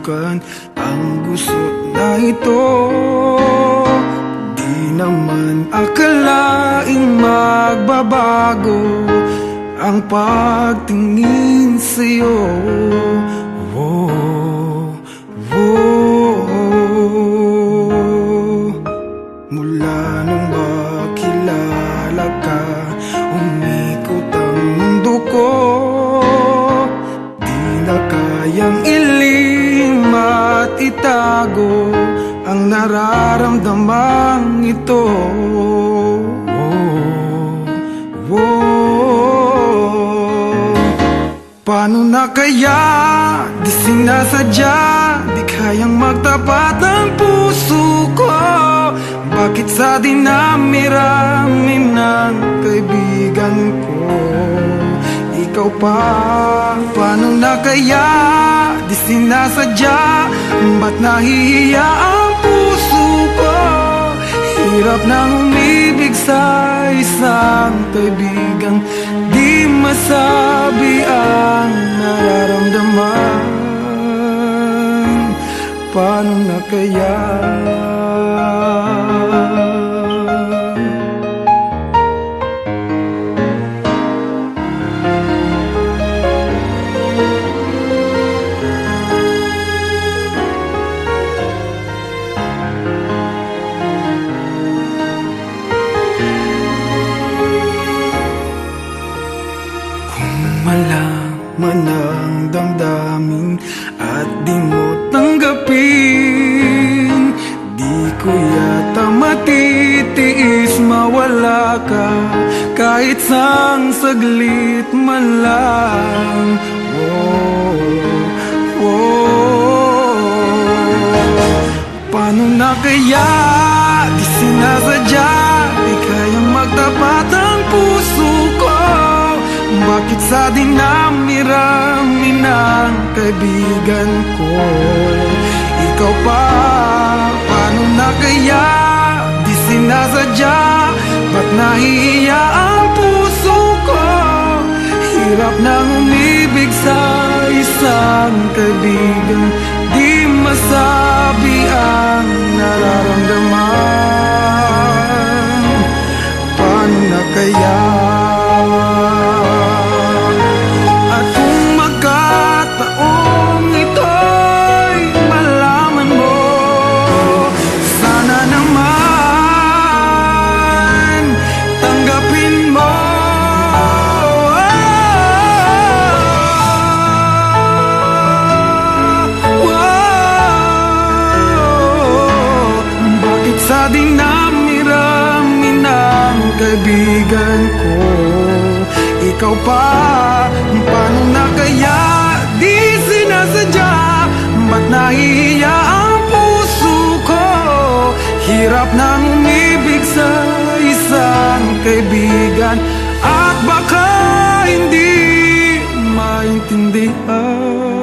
subukan ang gusto na ito. Di naman akalaing magbabago Ang pagtingin sa'yo itago Ang nararamdamang ito. Whoa, whoa Paano na kaya di sinasadya Di kayang magtapat ang puso ko? Bakit sa dinami-rami ng kaibigan ko Ikaw pa, paano na kaya di sinasadya Ba't nahihiya ang puso ko Hirap nang umibig sa isang kaibigang Di masabi ang nararamdaman Paano na kaya? Malaman ang damdamin at di mo tanggapin. Di ko yata matitiis mawala ka. Kahit sang saglit man lang. Whoa, whoa. Paano na kaya di sinasadya? Di kayang magtapat Bakit sa dinami-rami kaibigan ko? Ikaw pa, paano na kaya? Di sinasadya Ba't nahihiya ang puso ko? Hirap nang umibig sa isang kaibigan. Di masabi ang nararamdaman dinami-rami ng kaibigan ko. Ikaw pa, paano na kaya di sinasadya? Ba't nahihiya ang puso ko? Hirap nang umibig sa isang kaibigan. At baka hindi maintindihan